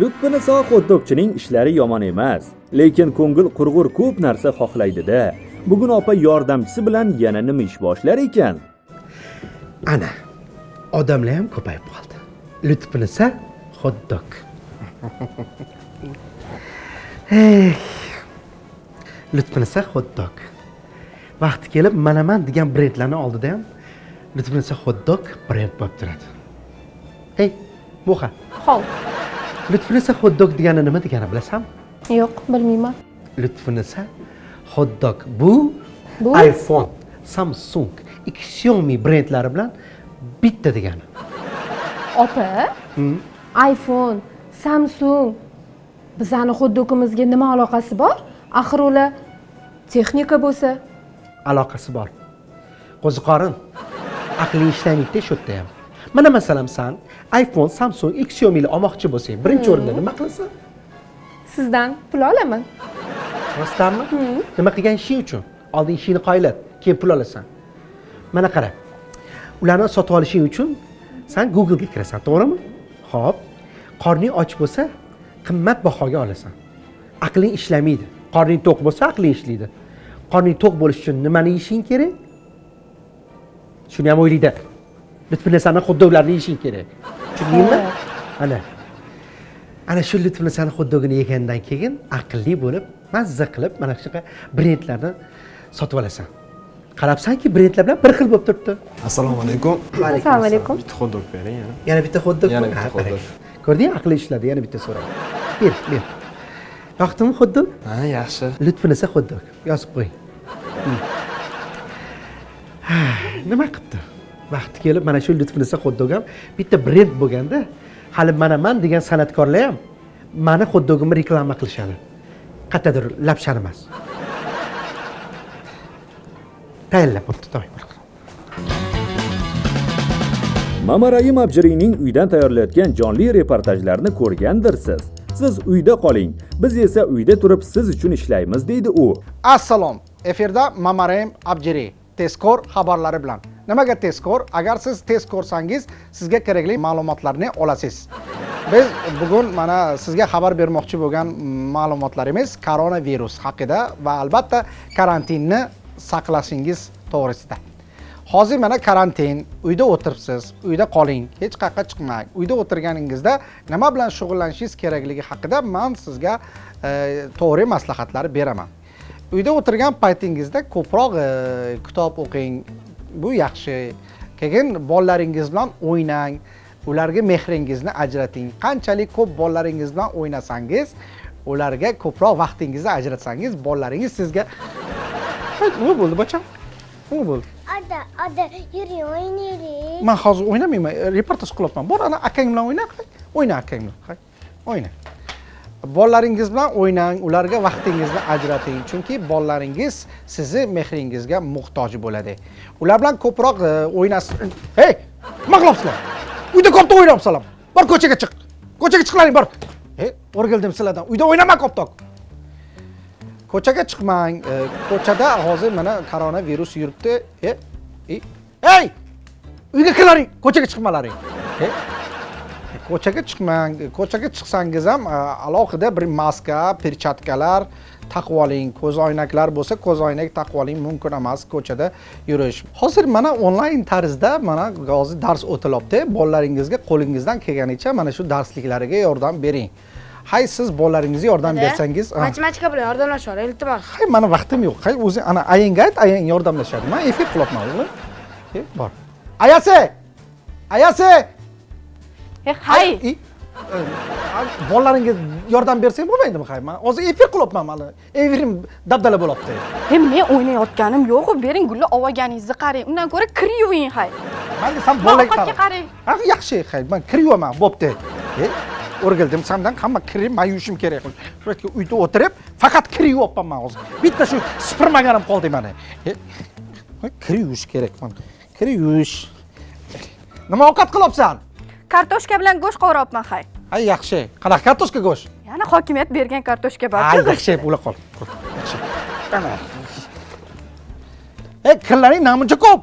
lutfiniso xotdokchining ishlari yomon emas. Lekin ko'ngil qurg'ur ko'p narsa xohlaydida. Bugun opa yordamchisi bilan yana nima ish boshlar ekan? Ana odamlar ham ko'payib qoldi. Lutfnisa xotdok Ey, lutfnisa xotdok vaqti kelib manaman degan brendlarni oldida ham lutfnisa xotdok brend bo'lib turadi. Ey buxa Hol. lutfnisa xotdok degani nima degani bilasanmi Yo'q, bilmayman. lutfnisa xotdok bu Bu? iphone samsung xiaomi brendlari bilan bitta degani Opa, iPhone, Samsung bizani xuddukimizga nima aloqasi bor? Axir ular texnika bo'lsa, aloqasi bor qo'ziqorin aqling ishlamaydi shu yerda ham mana masalan san iphone samsung xiaomi olmoqchi bo'lsang birinchi o'rinda nima qilasan? Sizdan pul olaman. rostdanmi? Nima qilgan ishing uchun? Oldin ishingni qoyillat keyin pul olasan. Mana qara ularni sotib olishing uchun san googlega kirasan to'g'rimi? Ho'p qorning och bo'lsa qimmat bahoga olasan. Aqling ishlamaydi. Qorning to'q bo'lsa aqling ishlaydi. Qorning to'q bo'lish uchun nimani yeyishing kerak? Shuni ham o'ylaydi lutfnisani xuddi yeyishing kerak. Tushundingmi ana. Ana shu lutfnisani xuddogini yegandan keyin aqlli bo'lib mazza qilib mana shunaqa brendlarni sotib olasan. Qarabsanki brendlar bilan bir xil bo'lib turibdi. Assalomu alaykum. Assalomu alaykum. bitta xotdog bering yana yana bitta xuddog Yana bitta qarang. xotdog. ko'rdingmi aqli ishladi yana bitta so'ra ber ber. Yoqdimi xuddog ha yaxshi. Lutfnisa xuddog yozib qo'ying. Hmm. Nima qilibdi vaqti kelib mana shu lutfnisa xuddog ham bitta brend bo'lganda hali mana man degan san'atkorlar ham mani xuddogimni reklama qilishadi. Qayerdadir lapshan emas tayyorlab bo'pti mamarayim abjiriyning uydan tayyorlayotgan jonli reportajlarini ko'rgandirsiz. Siz uyda qoling biz esa uyda turib siz uchun ishlaymiz deydi u. Assalom efirda mamarayim abjiriy tezkor xabarlari bilan nimaga tezkor? Agar siz tez ko'rsangiz sizga kerakli ma'lumotlarni olasiz. Biz bugun mana sizga xabar bermoqchi bo'lgan ma'lumotlarimiz koronavirus haqida va albatta karantinni saqlashingiz to'g'risida. Hozir mana karantin uyda o'tiribsiz uyda qoling hech qayerga chiqmang. Uyda o'tirganingizda nima bilan shug'ullanishingiz kerakligi haqida man sizga e, to'g'ri maslahatlar beraman. Uyda o'tirgan paytingizda ko'proq e, kitob o'qing bu yaxshi. Keyin bolalaringiz bilan o'ynang. Ularga mehringizni ajrating. Qanchalik ko'p bolalaringiz bilan o'ynasangiz ularga ko'proq vaqtingizni ajratsangiz bolalaringiz sizga nima bo'ldi bacham. Nima bo'ldi. Ada, ada, yuri oynaylik. man hozir o'ynamayman. Reportaj qilyapman. Bor ana akang bilan o'yna o'yna akang bilan hay. o'yna bolalaringiz bilan o'ynang ularga vaqtingizni ajrating. Chunki bolalaringiz sizni mehringizga muhtoj bo'ladi. Ular bilan ko'proq e, o'ynasin hey nima qilyapsizlar uyda koptok o'ynayapsizlar bor ko'chaga chiq. Ko'chaga chiqlaring bor. Hey o'rgildim sizlardan. Uyda o'ynama koptok ko'chaga chiqmang. E, ko'chada hozir mana koronavirus yuribdi. E, hey! Uyga kirlaring ko'chaga chiqmalaring. Ko'chaga chiqmang ko'chaga chiqsangiz ham e, alohida bir maska perchatkalar taqib oling ko'zoynaklar bo'lsa ko'zoynak taqib oling mumkin emas ko'chada yurish. Hozir mana onlayn tarzda mana hozir dars o'tilyapti. Bolalaringizga qo'lingizdan kelganicha mana shu darsliklariga yordam bering. Hay siz bolalaringizga yordam bersangiz matematika bilan yordamlashaylik iltimos. Hay mani vaqtim yo'q. Hay o'zi ana ayangga ayt ayang yordamlashadi. Man efir qilyapman bor. Ayasi ayasi Hey, hay. I- e, bolalaringga yordam bersang bo'lmaydimi hay? Man hozir efir qilyapman mana efirim dabdala bo'lyapti. He men o'ynayotganim yo'q bering gulni olganingizni qarang. Undan ko'ra kir yuving hay Man bolaga ovqatga qarang. ha yaxshi hay man kir yuvaman bo'pti. E, o'rgildim sandan hamma kirib man yuvishim kerak shu uyda o'tirib faqat kir yuvyapman man hozir. Bitta shu supurmaganim qoldi mana. E, kir yuvish kerak man kir yuvish nima ovqat qilyapsan kartoshka bilan go'sht qovuryapman hay. Ay yaxshi. Qanaqa kartoshka go'sht? Yana hokimiyat bergan kartoshka bor. Ay yaxshi bo'la qol. Yaxshi. Ana ey kirlaring namuncha ko'p.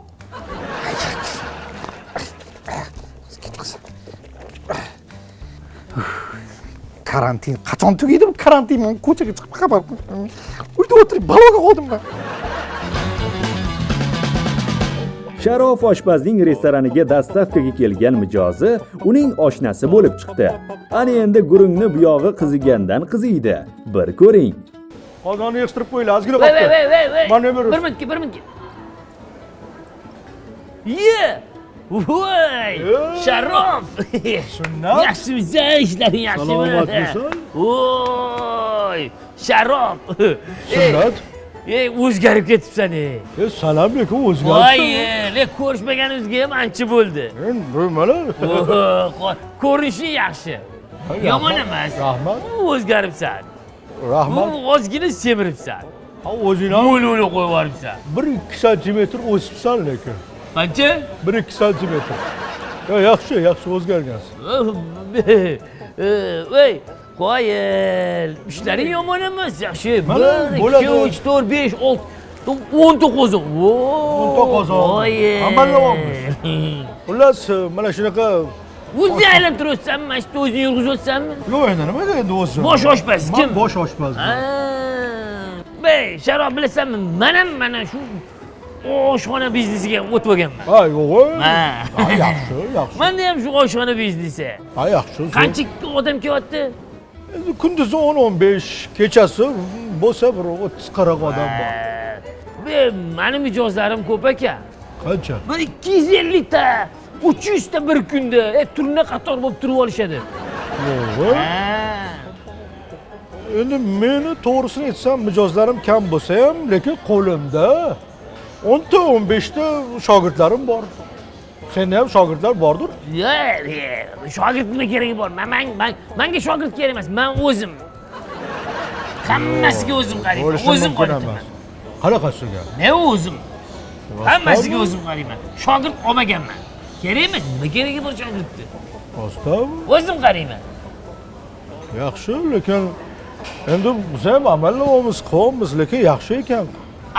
Karantin. Qachon tugaydi bu karantin? Man ko'chaga chiqib xabar uyda o'tirib baloga qoldim man sharof oshpazning restoraniga dastavkaga kelgan mijozi uning oshnasi bo'lib chiqdi ana endi gurungni buyog'i qizigandan qiziydi bir ko'ring qozonni yig'ishtirib qo'yinglar ozgina voy, voy, voy, voy. Mana bir- Bir minutga, bir minutga. Ye! Voy! Sharof! Sunnat. Yaxshimisan? Ishlaring yaxshimi? Salomatmisan? Voy! Sharof! Sunnat. O'zgarib ketibsan e salom lekin Voy, o'zgaribsan le ko'rishmaganimizga ham ancha bo'ldi. Oho, Ko'rinishing yaxshi. Yomon emas. rahmat O'zgaribsan. rahmat ozgina semiribsan. Ha, o'zing ham Mo'l-mo'l qo'yib yuboribsan. bir ikki santimetr o'sibsan lekin Qancha? bir ikki santimetr Ya, yaxshi yaxshi o'zgargansiz voy qoyil ishlaring yomon emas yaxshi Mana, bir bo'ladi. ikki uch to'rt besh olti o'nta qo'zim O'nta qozon. Hamma xullas mana shunaqa o'zing aylantirayotsanmi mana shu o'zing yurg'izyapsanmi yo'q endi nimaga endi o'zi bosh oshpaz kim? man bosh oshpazman bey sharob bilasanmi man ham mana shu oshxona biznesiga o'tib olganman ha yo'q Ha. Ha, yaxshi yaxshi manda ham shu oshxona biznesi. Ha yaxshi qancha odam kelyapti O'n besh kechasi bo'lsa bir o'ttiz qirq odam bor Be, mani mijozlarim ko'p ekan. qancha Bir 250 ta, 300 ta bir kunda e, turna qator bo'lib turib olishadi. endi meni to'g'risini aytsam mijozlarim kam bo'lsa ham lekin qo'limda o'nta o'n beshta shogirdlarim bor senda ham shogirdlar bordir Ya, e, shogird nima keragi bor? Men men men menga shogird kerak emas. Men o'zim. Hammasiga o'zim qarayman. bo'lishi O'zim mumkin qarayman. emas qanaqasiga Ne o'zim? Hammasiga o'zim qarayman. Shogird olmaganman. Kerak emas. Nima keragi bor shogirdni? rostami O'zim qarayman. yaxshi lekin endi biz ham amallayapmiz qilyapmiz lekin yaxshi ekan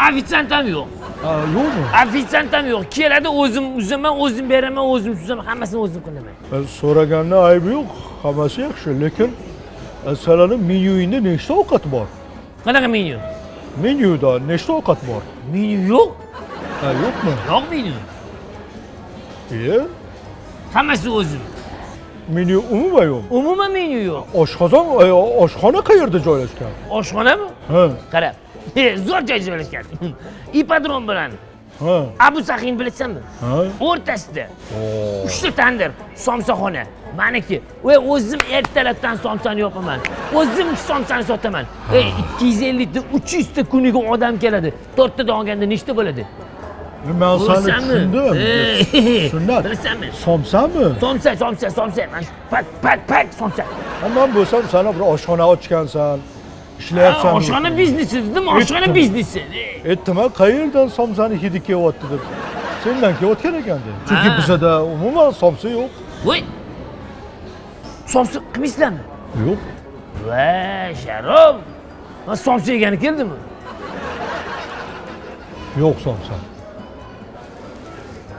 Ofitsiant ham yo'q. Ha, yo'qmi Ofitsiant ham yo'q. Keladi o'zim uzaman, o'zim beraman, o'zim suzaman, hammasini o'zim qilaman. Ben so'raganni aybi yo'q hammasi yaxshi lekin e, sanani menyuingda nechta ovqat bor Qanaqa menyu? menyuda nechta ovqat bor Menyu yo'q. ha yo'qmi Yo'q menyu. e Hammasi o'zim. menyu umuman yo'q Umuman menyu yo'q. oshqozon e, oshxona qayerda joylashgan Oshxonami? ha Qarab. Zor joy so'rashgan ipodrom bilan abu sahin bilasanmi o'rtasida uchta tandir somsaxona maniki voy o'zim ertalabdan somsani yopaman o'zim somsani sotaman ey ikki yuz ellikta uch yuzta kuniga odam keladi to'rttadan olganda nechta bo'ladi Ben seni düşündüm. Sünnet. Bilirsen mi? Somsa e, mı? Somsa, somsa, somsa. Pat, pat, pat, somsa. Ondan bulsam sana bir aşkhane açken sen işler Ha, sandım. aşağının biznisiz değil mi? Aşağının biznisi. Ettim kayırdan Samsan'ı hidike dedim. Senden ki o kere geldi. Çünkü Ha. bize de umuman Samsa yok. Vay. Somsu kimisle mi? Yok. Ve şerom. Nasıl Somsu'ya gene geldi mi? Yok Samsa.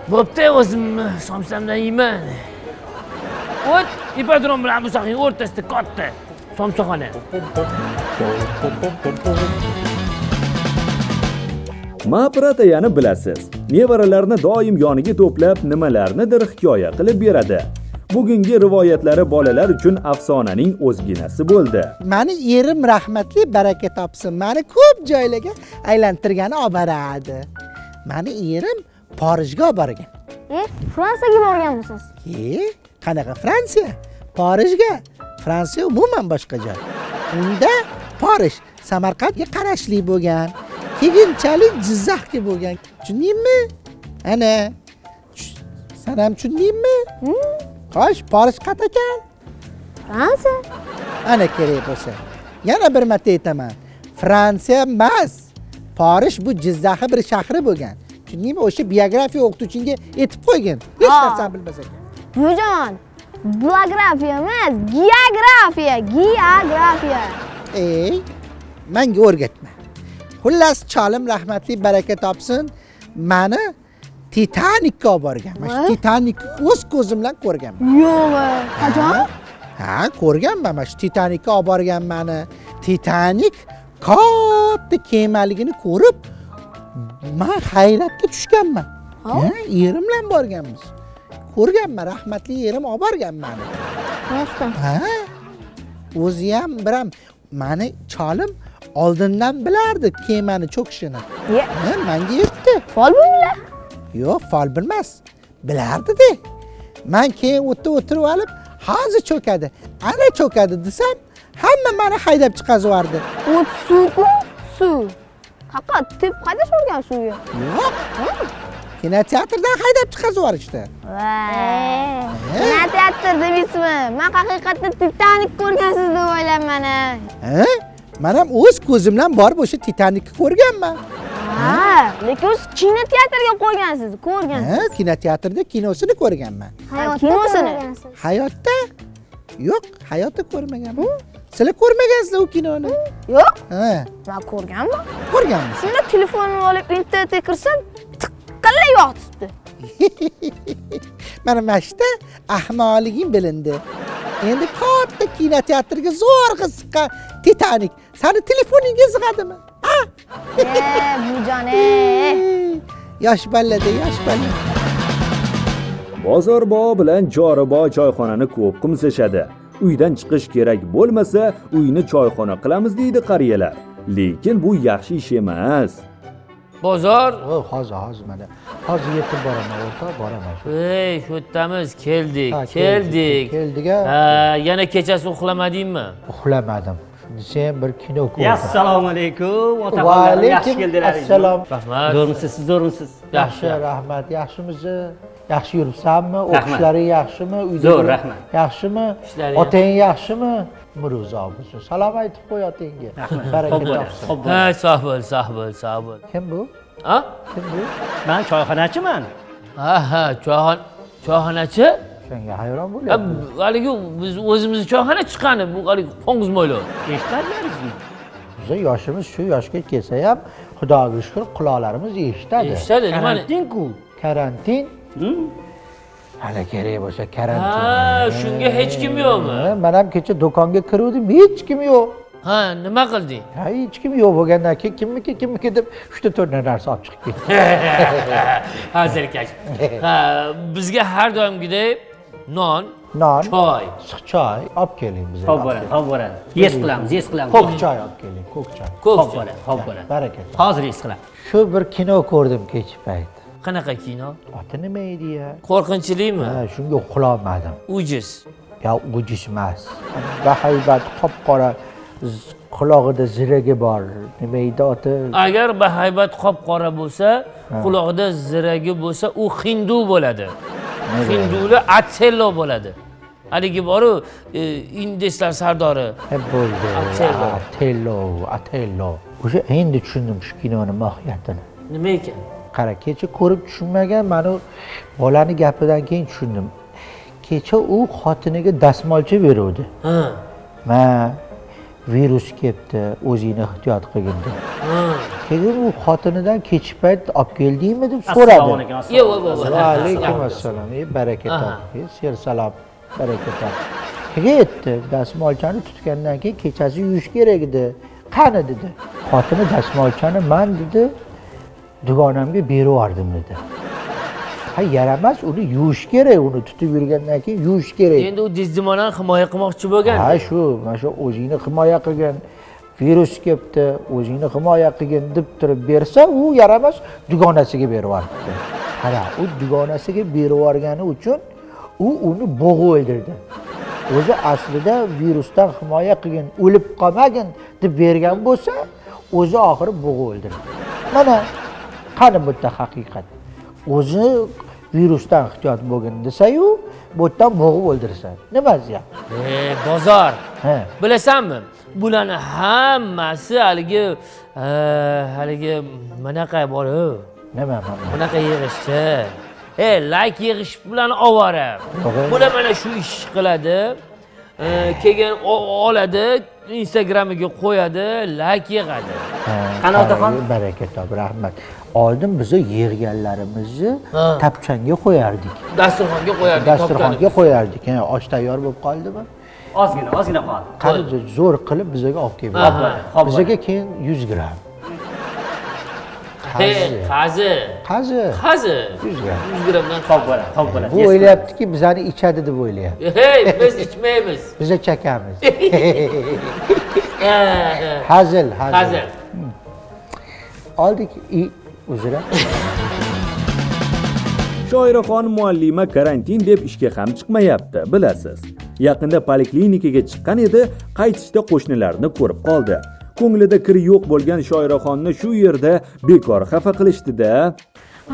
Bopta yavasım Somsam'dan yeme. Ot, ipadron bile bu sakin ortası kattı. Somsu hane. Somsaxona. Mapratayani bilasiz. Nevaralarni doim yoniga to'plab nimalarnidir hikoya qilib beradi. Bugungi rivoyatlari bolalar uchun afsonaning o'zginasi bo'ldi. mani erim rahmatli baraka topsin mani ko'p joylarga aylantirgani olib boradi mani erim porijga olib borgan E, Fransiyaga borganmisiz? e qanaqa fransiya porijga fransiya umuman boshqa joy unda porij samarqandga qarashli bo'lgan keyinchalik jizzaxga bo'lgan. Tushundingmi? Ana san ham tushundingmi? Xo'sh porij qayerda ekan? Fransiya? ana kerak bo'lsa. Yana bir marta aytaman. Fransiya emas. Porij bu jizzaxi bir shahri bo'lgan. Tushundingmi? O'sha biografiya o'qituvchingga aytib qo'ygin. Hech Ha. narsani bilmas ekan Bujon, biografiya emas, geografiya, geografiya. Ey manga o'rgatma xullas cholim rahmatli baraka topsin mani titanikka olib borgan mana shu titanikni o'z ko'zim bilan ko'rganman Yo'q, qachon? ha ko'rganman mana shu titanikka olib borganmani titanik katta kemaligini ko'rib man hayratga tushganman erim bilan borganmiz ko'rganman rahmatli erim olib borgan mani rostdan ha o'zi ham biram mani cholim oldindan bilardi kemani cho'kishini manga aytdi fol bular yo'q fol bilmas. Bilardida man keyin u yerda o'tirib olib hozir cho'kadi. Ana cho'kadi desam hamma mani haydab chiqazibordi u suvku suv. Qaqa tep qaydash urgan suvga? Yo'q kinoteatrdan haydab chiqaziborishdi kinoteatr deysizmi man haqiqatda titanik ko'rgansiz deb o'ylayman ha man ham o'z ko'zim bilan borib o'sha titanikni ko'rganman. Ha lekin siz kinoteatrga qo'ygansiz ko'rgansiz. Ha kinoteatrda kinosini ko'rganman. Kinosini? hayotda? Yo'q hayotda ko'rmaganman. Sizlar ko'rmagansizlar u kinoni? Yo'q. Ha man ko'rganman. Ko'rganmisiz shunda telefonimni olib internetga kirsam tiqqinlay yotibdi mana mana shuda ahmoqliging bilindi endi katta kinoteatrga zo'rg'a siqqan titanik sani telefoningga sig'adimi a e yosh ballada yosh balla Bozor bog' bilan jori bog' choyxonani ko'p qimsashadi. Uydan chiqish kerak bo'lmasa, uyni choyxona qilamiz deydi qariyalar. Lekin bu yaxshi ish emas. Bozor. O hozir hozir mana hozir yetib boraman o'rta boraman shu ey shu yerdamiz keldik Ha, keldik. keldik a ha. Yana kechasi uxlamadingmi uxlamadim desam bir kino ko'rdim assalomu alaykum va otaxonlar yaxshi alaykum keldilaringizmi assalom rahmat. Zo'rmisiz siz zo'rmisiz yaxshi rahmat. Yaxshimisiz yaxshi yuribsanmi o'qishlaring yaxshimi Zo'r, rahmat. yaxshimi otang yaxshimi miro'zo bo'lsin salom aytib qo'y otangga baraka topsin ha sog' bo'l sog' bo'l sog' bo'l kim bu? Ha? Kim bu? Man choyxonachiman ha ha choyxon choyxonachi shunga hayron Ha, bo'lyapman bu- haligi biz o'zimizni choyxona chiqqani bu haligi qo'ng'iz mo'ylov eshitmadilaringizmi bizni yoshimiz shu yoshga kelsa ham xudoga shukur quloqlarimiz eshitadi eshitadi nimani karantinku karantin hali kerak bo'lsa karantin. Ha shunga hech kim yo'qmi Ha, man ham kecha do'konga kiruvdim hech kim yo'q ha nima qilding ha hech kim yo'q bo'lgandan keyin kimniki kimniki deb uchta to'rtta narsa olib chiqib ketdim ha zerikash ha bizga har doimgidek non. Non. Choy. Issiq choy. Olib keling bizga xo'p bo'ladi xo'p bo'ladi yes qilamiz yes qilamiz. Ko'k choy olib keling ko'k choy. Ko'k choy. bo'ladi xo'p bo'ladi baraka. Top. hozir yes qilamiz. Shu bir kino ko'rdim kech payt. Qanaqa kino? Oti nima edi ya? Qo'rqinchlikmi ha shunga uxlolmadim. Ujiz. Yo ujish emas. Bahaybat qop qora qulog'ida ziragi bor. Nima edi oti? Agar bahaybat qop qora bo'lsa qulog'ida ziragi bo'lsa u hindu bo'ladi hinduli atsello bo'ladi haligi boru e, indeslar sardori bo'ldi atello atello o'sha endi tushundim shu kinoni mohiyatini nima ekan qara kecha ko'rib tushunmagan mana u bolani gapidan keyin tushundim kecha u xotiniga dastmolcha beruvdi ha. Ma virus kelibdi o'zingni ehtiyot qilgin deb keyin u xotinidan kechki payt olib keldingmi deb so'radi yo'q assalomu yo'q, va yo'q. alaykum assalom e baraka top e, ser salom baraka top keyin aytdi dastmolchani tutgandan keyin kechasi yuvish kerak edi qani dedi. Xotini dastmolchani man dedi. Dugonamga berib yubordim dedi ha yaramas uni yuvish kerak uni tutib yurgandan keyin yuvish kerak. Endi u dezdimonani himoya qilmoqchi bo'lgan. Ha shu mana shu o'zingni himoya qilgin. Virus kelibdi o'zingni himoya qilgin deb turib bersa u yaramas dugonasiga berib yuboribdi. Qara u dugonasiga berib yuborgani uchun u uni bo'g'ib o'ldirdi. O'zi aslida virusdan himoya qilgin o'lib qolmagin deb bergan bo'lsa o'zi oxiri bo'g'ib o'ldirdi. Mana qani yerda haqiqat o'zi virusdan ehtiyot bo'lgin desayu bu yerdan bo'g'ib o'ldirsa nima ziyat e bozor. Bilasanmi bularni hammasi haligi e, haligi bunaqa boru nima bunaqa yig'ishchi. E layk yig'ish bilan ovora. Bular mana shu ish qiladi e, keyin oladi instagramiga qo'yadi layk yig'adi. Qani otaxon? baraka top rahmat oldin biza yig'ganlarimizni Ha. tapchanga qo'yardik dasturxonga qo'yadi dasturxonga qo'yardik osh tayyor bo'lib qoldimi ozgina ozgina qoldi qani zo'r qilib bizga olib kelib bizaga keyin 100 gramm He, qazi. qazi Qazi. 100 gramm 100 grammdan ho'p bo'ladi ho'p bo'ladi bu o'ylayaptiki bizani ichadi deb o'ylayapti Hey, biz ichmaymiz. biza chakamiz Ha, ha. hazil hazil Qazi. oldik uzra shoiraxon muallima karantin deb ishga ham chiqmayapti bilasiz. Yaqinda poliklinikaga chiqqan edi qaytishda qo'shnilarini ko'rib qoldi. Ko'nglida kiri yo'q bo'lgan shoiraxonni shu yerda bekor xafa qilishdi-da.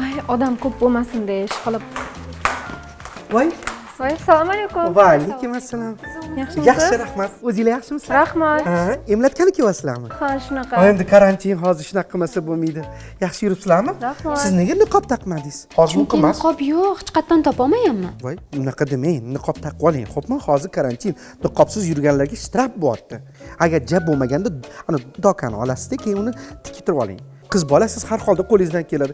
Ay odam ko'p bo'lmasin deb ish qilib. Voy voy assalomu alaykum va alaykum assalom yaxshimisiz yaxshi rahmat o'zinglar yaxshimisizlar rahmat ha emlatgani kelyapsizlarmi ha shunaqa endi karantin hozir shunaqa qilmasa bo'lmaydi yaxshi yuribsizlarmi Rahmat. siz nega niqob taqmadingiz hozir chunki emas niqob yo'q hech qayerdan topolmayapman voy unaqa demang niqob taqib oling xo'pmi hozir karantin niqobsiz yurganlarga shtrap bo'lyapti agar jab bo'lmaganda ana dokani olasizda keyin uni tiktirib oling qiz bola siz har holda qo'lingizdan keladi.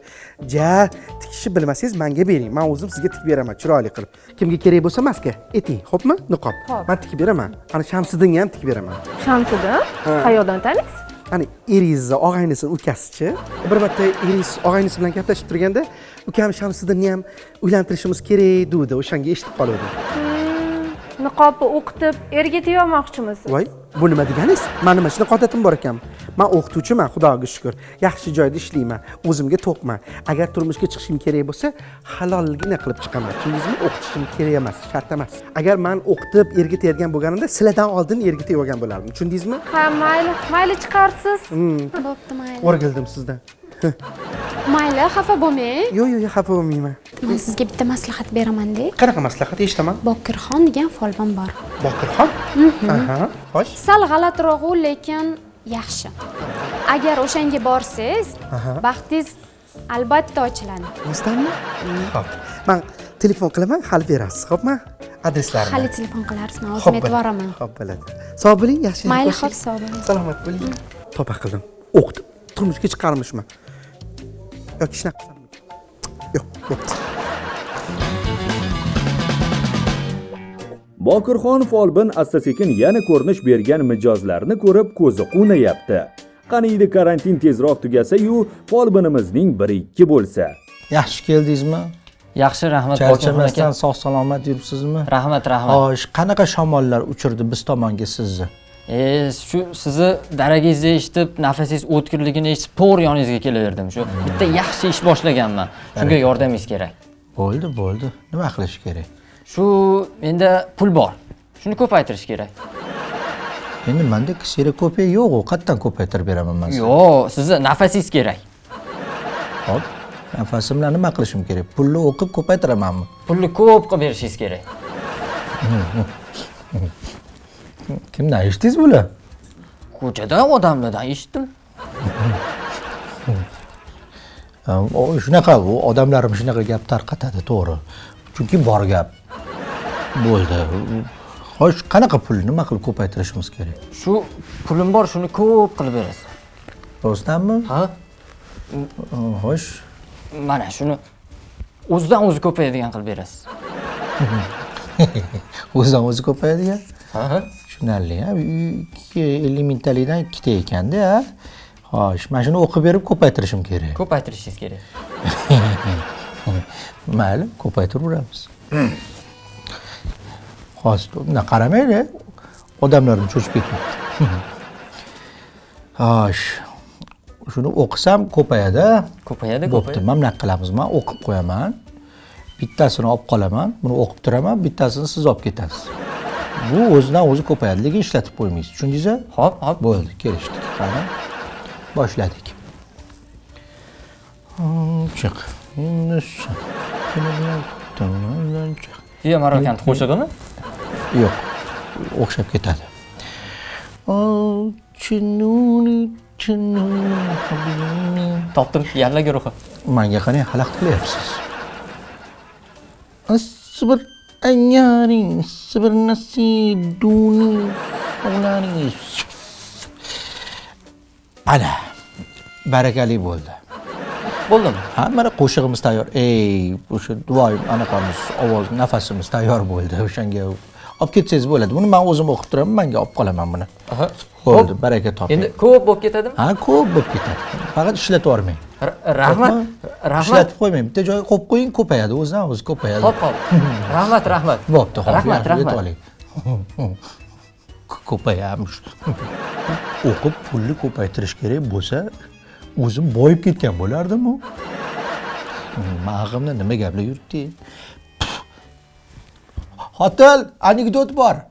Ja tikishni bilmasangiz manga bering. Man o'zim sizga tikib beraman chiroyli qilib. Kimga kerak bo'lsa maska ayting xo'pmi? Niqob. Man tikib beraman. Ana shamsiddinga ham tikib beraman. Shamsiddin qayoqdan taniysiz? Ani eringizni og'aynisini ukasichi. Bir marta eringiz og'aynisi bilan gaplashib turganda ukam shamsiddinni ham uylantirishimiz kerak degdi o'shanga eshitib qoluvdim. Niqobni o'qitib erga tegolmoqchimisiz voy bu nima deganingiz man nima shunaqa odatim bor ekanmi man o'qituvchiman xudoga shukur yaxshi joyda ishlayman o'zimga to'qman. Agar turmushga chiqishim kerak bo'lsa halolgina qilib chiqaman. Tushundingizmi o'qitishim kerak emas shart emas. Agar man o'qitib erga tegadigan bo'lganimda sizlardan oldin erga tegib olgan bo'lardim. Tushundingizmi? Ha mayli mayli chiqarsiz. Bo'pti mayli. O'rgildim sizdan mayli xafa bo'lmang. Yo'q yo'q xafa bo'lmayman. Man sizga bitta maslahat beramanda qanaqa maslahat eshitaman? Bokirxon degan folbin bor. Boqirxon aha xo'sh. Sal g'alatirog'u lekin yaxshi. Agar o'shanga borsangiz baxtingiz albatta ochiladi. Rostdanmi ho'p man telefon qilaman hali berasiz xo'pmi? Adreslarini hali telefon qilarsiz man o'zim aytib yuboraman Xo'p bo'ladi. Sog' bo'ling yaxshi mayli xo'p sog' bo'ling. Salomat bo'ling. Tavba qildim. O'qitib turmushga chiqarmishman yoki shunaqa qilsammi? yo'q bo'pti Bokirxon folbin asta sekin yana ko'rinish bergan mijozlarni ko'rib ko'zi quvnayapti. Qaniydi karantin tezroq tugasa-yu, folbinimizning 1-2 bo'lsa. yaxshi keldingizmi yaxshi rahmat charchamasdan sog' salomat yuribsizmi rahmat rahmat xo'sh qanaqa shamollar uchirdi biz tomonga sizni e shu sizni daragingizni eshitib nafasingiz o'tkirligini eshitib to'g'ri yoningizga kelaverdim. Shu bitta yaxshi ish boshlaganman. Shunga yordamingiz kerak? Bo'ldi bo'ldi. Nima qilish kerak? Shu menda pul bor. Shuni ko'paytirish kerak. Endi manda ksira ko'pay yo'q qayerdan ko'paytirib beraman man yo'q sizni nafasingiz kerak. Hop nafasim bilan nima qilishim kerak? Pulni o'qib ko'paytiramanmi? Pulni ko'p qilib berishingiz kerak kimdan eshitdingiz bular ko'chada odamlardan eshitdim. Shunaqa u odamlarim shunaqa gap tarqatadi to'g'ri. Chunki bor gap. Bo'ldi. Xo'sh qanaqa pul nima qilib ko'paytirishimiz kerak? Shu pulim bor shuni ko'p qilib berasiz rostdanmi? Ha? Xo'sh. Mana shuni o'zidan o'zi ko'payadigan qilib berasiz. O'zidan o'zi ko'payadigan ha tushunarli ellik mingtalikdan ikkita ekanda xo'sh mana shuni o'qib berib ko'paytirishim kerak ko'paytirishingiz kerak mayli ko'paytiraveramiz hozir bunday qaramaydi odamlarim cho'chib ketyapti xo'sh shuni o'qisam ko'payadi ko'payadi bo'pti mana bunaqa qilamiz man o'qib qo'yaman bittasini olib qolaman buni o'qib turaman bittasini siz olib ketasiz bu o'zidan o'zi ko'payadi lekin ishlatib qo'ymaysiz tushundingiz hop hop bo'ldi kelishdik qani boshladik chiq iya marokani qo'shig'imi yo'q o'xshab ketadi topdim yalla guruhi manga qarang xalaqit qilyapsiz sibir anyaring sibir nasiduni ovlaring ana barakali bo'ldi. Bo'ldimi? Ha mana qo'shig'imiz tayyor. Ey o'sha duoyim anaqamiz ovoz nafasimiz tayyor bo'ldi. O'shanga olib ketsangiz bo'ladi. Buni man o'zim o'qib turaman manga olib qolaman buni. Bo'ldi baraka toping. Endi ko'p bo'lib ketadimi? Ha ko'p bo'lib ketadi. Faqat ishlatib yubormang. Rahmat. Rahmat. Ishlatib qo'ymang. Bitta joyga qo'yib qo'ying ko'payadi. O'zidan o'zi ko'payadi. Hop hop rahmat rahmat. Bo'pti hop rahmat rahmat. oling Ko- ko'payamiz o'qib pulni ko'paytirish kerak bo'lsa o'zim boyib ketgan bo'lardimu. Man haqimda nima gaplar yuribdi هتل انيكدوت بار